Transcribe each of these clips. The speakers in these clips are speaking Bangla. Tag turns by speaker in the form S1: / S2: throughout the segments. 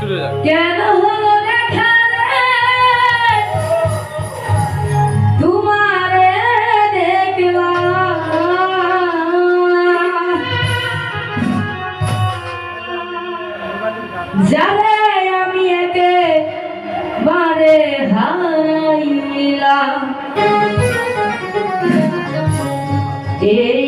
S1: শুরু হয়ে যাক
S2: কেন হলো দেখা। যারে আমি একেবারে হারাইলাম। এই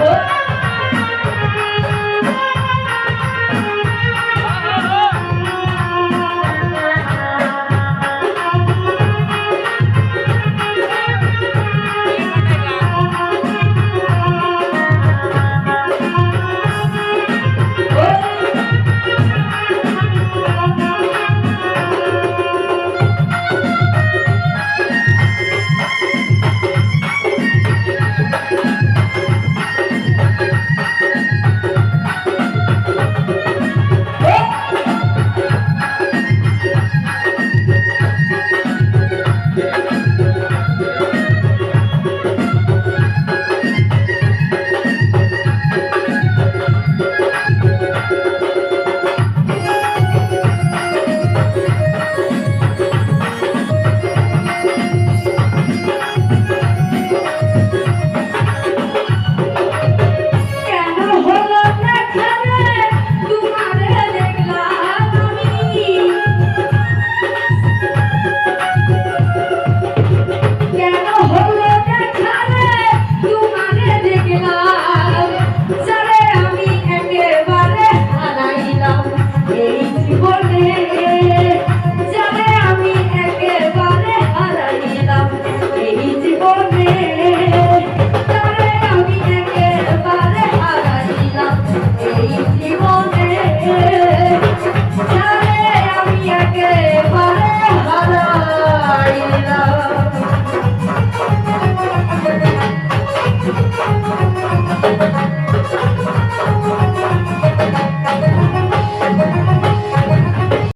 S2: Whoa.